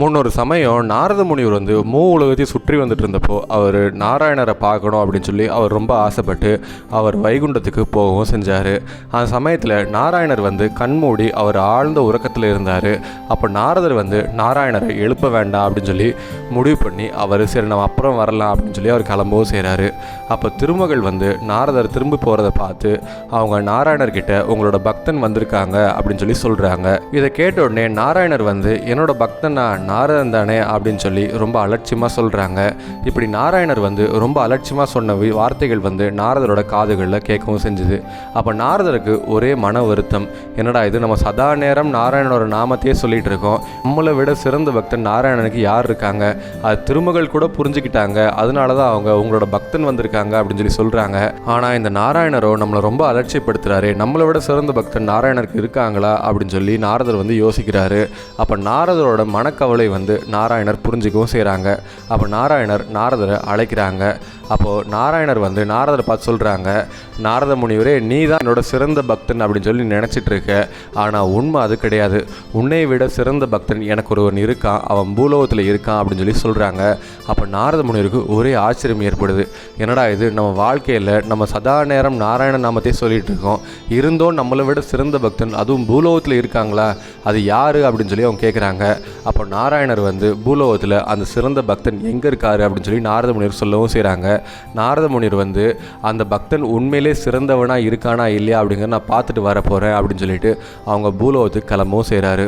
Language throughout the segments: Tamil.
முன்னொரு சமயம் நாரத முனிவர் வந்து மூ உலகத்தையும் சுற்றி வந்துட்டு இருந்தப்போ அவர் நாராயணரை பார்க்கணும் அப்படின்னு சொல்லி அவர் ரொம்ப ஆசைப்பட்டு அவர் வைகுண்டத்துக்கு போகவும் செஞ்சார். அந்த சமயத்தில் நாராயணர் வந்து கண்மூடி அவர் ஆழ்ந்த உறக்கத்தில் இருந்தார். அப்போ நாரதர் வந்து நாராயணரை எழுப்ப வேண்டாம் அப்படின்னு சொல்லி முடிவு பண்ணி அவர் சரி நம்ம அப்புறம் வரலாம் அப்படின்னு சொல்லி அவர் கிளம்பவும் செய்கிறாரு அப்போ திருமகள் வந்து நாரதர் திரும்பி போகிறத பார்த்து அவங்க நாராயணர்கிட்ட உங்களோட பக்தன் வந்திருக்காங்க அப்படின்னு சொல்லி சொல்கிறாங்க இதை கேட்ட உடனே நாராயணர் வந்து என்னோட பக்தனா நாரதன் தானே அப்படின்னு சொல்லி ரொம்ப அலட்சியமாக சொல்கிறாங்க இப்படி நாராயணர் வந்து ரொம்ப அலட்சியமாக சொன்ன வார்த்தைகள் வந்து நாரதரோட காதுகளில் கேட்கவும் செஞ்சுது. அப்போ நாரதருக்கு ஒரே மன வருத்தம். என்னடா இது நம்ம சதா நேரம் நாராயணனோட நாமத்தையே சொல்லிகிட்டு இருக்கோம். நம்மளை விட சிறந்த பக்தன் நாராயணனுக்கு யார் இருக்காங்க? அது திருமகள் கூட புரிஞ்சுக்கிட்டாங்க. அதனால தான் அவங்க உங்களோட பக்தன் வந்திருக்காங்க அப்படின்னு சொல்லி சொல்கிறாங்க ஆனால் இந்த நாராயணரோ நம்மளை ரொம்ப அலட்சியப்படுத்துகிறாரு நம்மளை விட சிறந்த பக்தன் நாராயணருக்கு இருக்காங்களா அப்படின்னு சொல்லி நாரதர் வந்து யோசிக்கிறாரு. அப்போ நாரதரோட மனக்கவலை வந்து நாராயணர் புரிஞ்சுக்கவும் செய்கிறாங்க அப்போ நாராயணர் நாரதரை அழைக்கிறாங்க. அப்போது நாராயணர் வந்து நாரதரை பார்த்து சொல்கிறாங்க நாரத முனிவரே நீ தான் என்னோட சிறந்த பக்தன் அப்படின்னு சொல்லி நினச்சிட்டு இருக்க. ஆனால் உண்மை அது கிடையாது. உன்னை விட சிறந்த பக்தன் எனக்கு ஒருவன் இருக்கான். அவன் பூலோகத்தில் இருக்கான் அப்படின்னு சொல்லி சொல்கிறாங்க அப்போ நாரத முனிவருக்கு ஒரே ஆச்சரியம் ஏற்படுது. என்னடா இது? நம்ம வாழ்க்கையில் நம்ம சதா நேரம் நாராயண நாமத்தை சொல்லிட்டு இருக்கோம். இருந்தோம் நம்மளை விட சிறந்த பக்தன். அதுவும் பூலோகத்தில் இருக்காங்களா? அது யார் அப்படின்னு சொல்லி அவங்க கேட்குறாங்க அப்போ நாராயணர் வந்து பூலோகத்தில் அந்த சிறந்த பக்தன் எங்கே இருக்காரு அப்படின்னு சொல்லி நாரத முனிவர் சொல்லவும் செய்கிறாங்க நாரத முனிவர் வந்து அந்த பக்தன் உண்மையிலே சிறந்தவனாக இருக்கானா இல்லையா அப்படிங்கிற நான் பார்த்துட்டு வர போகிறேன் அப்படின்னு சொல்லிட்டு அவங்க பூலோகத்துக்கு கிளம்பவும் செய்கிறாரு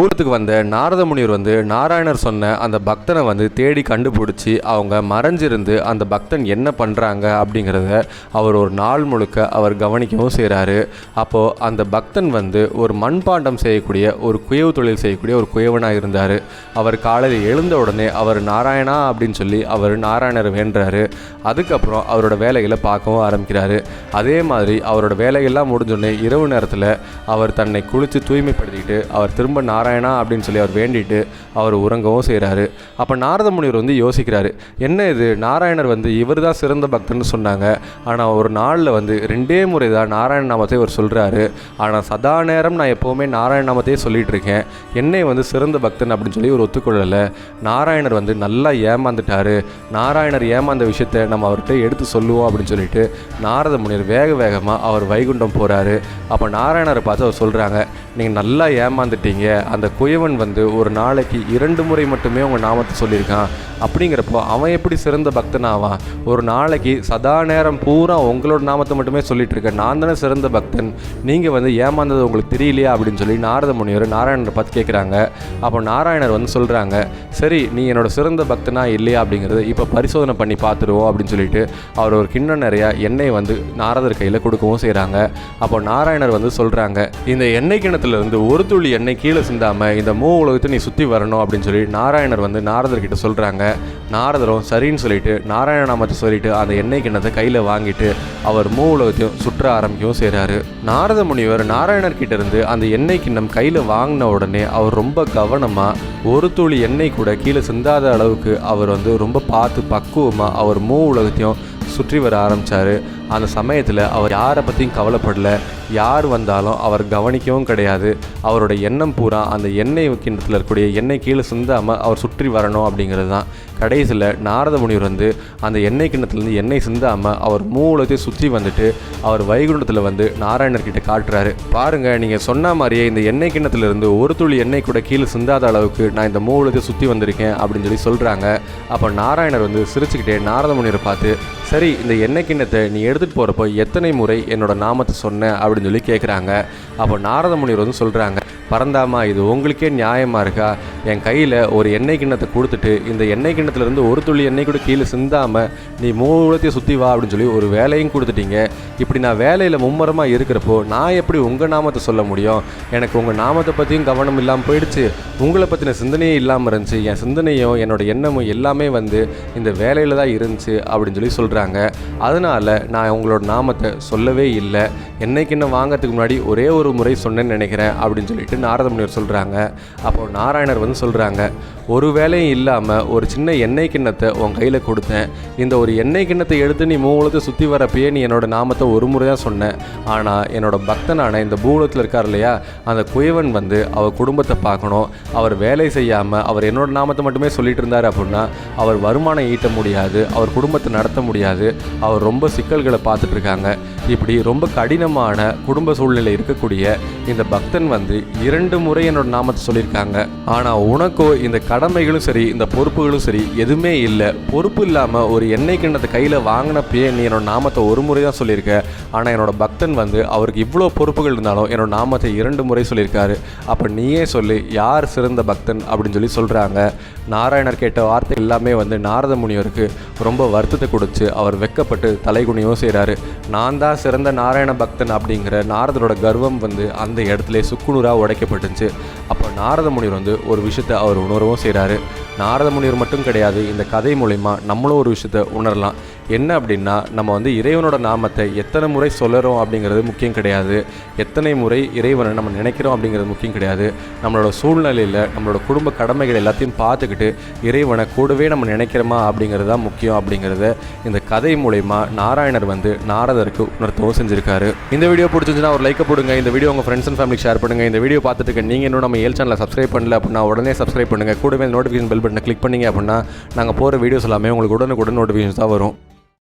பூலத்துக்கு வந்த நாரத முனிவர் வந்து நாராயணர் சொன்ன அந்த பக்தனை வந்து தேடி கண்டுபிடிச்சி அவங்க மறைஞ்சிருந்து அந்த பக்தன் என்ன பண்ணுறாங்க அப்படிங்கிறத அவர் ஒரு நாள் முழுக்க அவர் கவனிக்கவும் செய்கிறாரு அப்போது அந்த பக்தன் வந்து ஒரு மண்பாண்டம் செய்யக்கூடிய ஒரு குயவு தொழில் செய்யக்கூடிய ஒரு குயவனாக இருந்தார். அவர் காலையில் எழுந்த உடனே அவர் நாராயணா அப்படின்னு சொல்லி அவர் நாராயணர் வேண்டுறாரு. அதுக்கப்புறம் அவரோட வேலைகளை பார்க்கவும் ஆரம்பிக்கிறாரு. அதே மாதிரி அவரோட வேலைகள்லாம் முடிஞ்சோடனே இரவு நேரத்தில் அவர் தன்னை குளித்து தூய்மைப்படுத்திக்கிட்டு அவர் திரும்ப நாராயண அப்படின்னு சொல்லி அவர் வேண்டிட்டு அவர் உறங்கவும் செய்கிறாரு அப்போ நாரத முனிவர் வந்து யோசிக்கிறாரு என்ன இது? நாராயணர் வந்து இவர் தான் சிறந்த பக்தன்னு சொன்னாங்க. ஆனால் ஒரு நாளில் வந்து ரெண்டே முறை தான் நாராயண நாமத்தை அவர் சொல்கிறாரு ஆனால் சதா நேரம் நான் எப்போவுமே நாராயண நாமத்தையே சொல்லிகிட்டு இருக்கேன். என்னை வந்து சிறந்த பக்தன் அப்படின்னு சொல்லி ஒரு ஒத்துக்கொள்ளலை. நாராயணர் வந்து நல்லா ஏமாந்துட்டாரு. நாராயணர் ஏமாந்த விஷயத்தை நம்ம அவர்கிட்ட எடுத்து சொல்லுவோம் அப்படின்னு சொல்லிட்டு நாரத முனிவர் வேக வேகமாக அவர் வைகுண்டம் போகிறாரு அப்போ நாராயணரை பார்த்து அவர் சொல்கிறாங்க நீங்கள் நல்லா ஏமாந்துட்டீங்க. அந்த குயவன் வந்து ஒரு நாளைக்கு இரண்டு முறை மட்டுமே உங்கள் நாமத்தை சொல்லியிருக்கான். அப்படிங்கிறப்போ அவன் எப்படி சிறந்த பக்தன் ஆவான்? ஒரு நாளைக்கு சதா நேரம் பூரா உங்களோட நாமத்தை மட்டுமே சொல்லிட்டு இருக்க நான் தானே சிறந்த பக்தன். நீங்கள் வந்து ஏமாந்தது உங்களுக்கு தெரியலையா அப்படின்னு சொல்லி நாரத முனிவர் நாராயணரை பார்த்து கேட்குறாங்க. அப்போ நாராயணர் வந்து சொல்கிறாங்க சரி நீ என்னோட சிறந்த பக்தனா இல்லையா? அப்படிங்கிறது இப்போ பரிசோதனை பண்ணி பார்த்துருவோம் அப்படின்னு சொல்லிட்டு அவர் ஒரு கிண்ணம் நிறையா எண்ணெய் வந்து நாரதர் கையில் கொடுக்கவும் செய்கிறாங்க அப்போ நாராயணர் வந்து சொல்கிறாங்க இந்த எண்ணெய் கிணத்துலேருந்து ஒரு துளி எண்ணெய் கீழே சிந்தாமல் இந்த மூ உலகத்தை நீ சுற்றி வரணும் அப்படின்னு சொல்லி நாராயணர் வந்து நாரதர்கிட்ட சொல்கிறாங்க நாரதரும் சரின்னு சொல்லிட்டு நாராயண நாமத்தை சொல்லிட்டு அந்த எண்ணெய் கிண்ணத்தை கையில் வாங்கிட்டு அவர் மூ உலகத்தையும் சுற்ற ஆரம்பிக்கவும் செய்கிறாரு நாரத முனிவர் நாராயணர்கிட்ட இருந்து அந்த எண்ணெய் கிண்ணம் கையில் வாங்கின உடனே அவர் ரொம்ப கவனமாக ஒரு துளி எண்ணெய் கூட கீழே சிந்தாத அளவுக்கு அவர் வந்து ரொம்ப பார்த்து பக்குவமாக அவர் மூ உலகத்தையும் சுற்றி வர ஆரம்பித்தார் அந்த சமயத்தில் அவர் யாரை பற்றியும் கவலைப்படல. யார் வந்தாலும் அவர் கவனிக்கவும் கிடையாது. அவரோட எண்ணம் பூரா அந்த எண்ணெய் கிண்ணத்தில் இருக்கக்கூடிய எண்ணெய் கீழே சிந்தாமல் அவர் சுற்றி வரணும் அப்படிங்கிறது தான் கடைசியில் நாரத முனிவர் வந்து அந்த எண்ணெய் கிண்ணத்துலேருந்து எண்ணெய் சிந்தாமல் அவர் மூலத்தையும் சுற்றி வந்துட்டு அவர் வைகுண்டத்தில் வந்து நாராயணர்கிட்ட காட்டுறாரு. பாருங்கள் நீங்கள் சொன்ன மாதிரியே இந்த எண்ணெய் கிண்ணத்துலேருந்து ஒரு துளி எண்ணெய் கூட கீழே சிந்தாத அளவுக்கு நான் இந்த மூலத்தை சுற்றி வந்திருக்கேன் அப்படின்னு சொல்லி சொல்கிறாங்க அப்போ நாராயணர் வந்து சிரிச்சுக்கிட்டே நாரத முனிவரை பார்த்து சரி இந்த எண்ணெய் கிண்ணத்தை நீ எடுத்து எடுத்துகிட்டு போகிறப்போ எத்தனை முறை என்னோட நாமத்தை சொன்னேன் அப்படின்னு சொல்லி கேட்குறாங்க அப்போ நாரத முனிவர் வந்து சொல்கிறாங்க பரந்தாமா இது உங்களுக்கே நியாயமாக இருக்கா? என் கையில் ஒரு எண்ணெய் கிண்ணத்தை கொடுத்துட்டு இந்த எண்ணெய் கிண்ணத்துலேருந்து ஒரு துளி எண்ணெய் கூட கீழே சிந்தாமல் நீ மூலத்தையும் சுற்றி வா அப்படின்னு சொல்லி ஒரு வேலையும் கொடுத்துட்டீங்க. இப்படி நான் வேலையில் மும்மரமாக இருக்கிறப்போ நான் எப்படி உங்கள் நாமத்தை சொல்ல முடியும்? எனக்கு உங்கள் நாமத்தை பற்றியும் கவனம் இல்லாமல் போயிடுச்சு. உங்களை பற்றின சிந்தனையே இல்லாமல் இருந்துச்சு. என் சிந்தனையும் என்னோட எண்ணமும் எல்லாமே வந்து இந்த வேலையில் தான் இருந்துச்சு அப்படின்னு சொல்லி சொல்கிறாங்க அதனால் நான் உங்களோட நாமத்தை சொல்லவே இல்லை. என்னைக்கு என்ன வாங்கிறதுக்கு முன்னாடி ஒரே ஒரு முறை சொன்னேன்னு நினைக்கிறேன் அப்படின்னு சொல்லிட்டு நாரத முனிவர் சொல்கிறாங்க அப்போ நாராயணர் வந்து சொல்கிறாங்க ஒரு வேலையும் இல்லாமல் ஒரு சின்ன எண்ணெய் கிண்ணத்தை உன் கையில் கொடுத்தேன். இந்த ஒரு எண்ணெய் கிண்ணத்தை எடுத்து நீ மூலத்தை சுற்றி வரப்பயே நீ என்னோட நாமத்தை ஒரு முறை தான் சொன்னேன் ஆனால் என்னோட பக்தனான இந்த பூலத்தில் இருக்கார் இல்லையா அந்த குயவன் வந்து அவர் குடும்பத்தை பார்க்கணும். அவர் வேலை செய்யாமல் அவர் என்னோட நாமத்தை மட்டுமே சொல்லிட்டு இருந்தார் அப்படின்னா அவர் வருமானம் ஈட்ட முடியாது அவர் குடும்பத்தை நடத்த முடியாது. அவர் ரொம்ப சிக்கல்களை பார்த்துட்டு இருக்காங்க. இப்படி ரொம்ப கடினமான குடும்ப சூழ்நிலை இருக்கக்கூடிய இந்த பக்தன் வந்து இரண்டு முறை என்னோட நாமத்தை சொல்லியிருக்காங்க. ஆனால் உனக்கோ இந்த கடமைகளும் சரி இந்த பொறுப்புகளும் சரி எதுவுமே இல்லை. பொறுப்பு இல்லாமல் ஒரு எண்ணெய் கிண்ணத்தை கையில் வாங்கினப்பயே நீ என்னோட நாமத்தை ஒரு முறை தான் சொல்லியிருக்க. ஆனால் என்னோட பக்தன் வந்து அவருக்கு இவ்வளோ பொறுப்புகள் இருந்தாலும் என்னோட நாமத்தை இரண்டு முறை சொல்லியிருக்காரு. அப்போ நீயே சொல்லு யார் சிறந்த பக்தன் அப்படின்னு சொல்லி சொல்கிறாங்க நாராயணர் கேட்ட வார்த்தை எல்லாமே வந்து நாரத முனிவருக்கு ரொம்ப வருத்தத்தை கொடுத்து அவர் வெக்கப்பட்டு தலைகுனியும் செய்கிறாரு நான் தான் சிறந்த நாராயண பக்தன் அப்படிங்கிற நாரதரோட கர்வம் வந்து அந்த இடத்துல சுக்குநூறாக வைக்கப்பட்டுச்சு அப்போ நாரத முனிவர் வந்து ஒரு விஷயத்தை அவர் உணரவும் செய்கிறாரு நாரத முனிவர் மட்டும் கிடையாது இந்த கதை மூலிமா நம்மளும் ஒரு விஷயத்தை உணரலாம். என்ன அப்படின்னா நம்ம வந்து இறைவனோட நாமத்தை எத்தனை முறை சொல்லுறோம் அப்படிங்கிறது முக்கியம் கிடையாது. எத்தனை முறை இறைவனை நம்ம நினைக்கிறோம் அப்படிங்கிறது முக்கியம் கிடையாது. நம்மளோட சூழ்நிலையில் நம்மளோட குடும்ப கடமைகள் எல்லாத்தையும் பார்த்துக்கிட்டு இறைவனை கூடவே நம்ம நினைக்கிறோமா அப்படிங்கிறது தான் முக்கியம் அப்படிங்கிறத இந்த கதை மூலயமா நாராயணர் வந்து நாரதருக்கு உணர்த்தவும் செஞ்சுருக்காரு. இந்த வீடியோ பிடிச்சிருந்துச்சுன்னா ஒரு லைக்கை போடுங்க. இந்த வீடியோ உங்கள் ஃப்ரெண்ட்ஸ் அண்ட் ஃபேமிலி ஷேர் பண்ணுங்கள் இந்த வீடியோ பார்த்துட்டு இருக்க நீங்கள் இன்னும் நம்ம ஏல் சேனலை சப்ஸ்கிரைப் பண்ணல அப்படின்னா உடனே சப்ஸ்கிரைப் பண்ணுங்கள் கூடவே நோட்டிஃபிகேஷன் பெல் பட்டனை கிளிக் பண்ணிங்க அப்படின்னா நாங்கள் போகிற வீடியோஸ் எல்லாமே உங்களுக்கு உடனுக்குடன் நோட்டிஃபிகேஷன் தான் வரும்.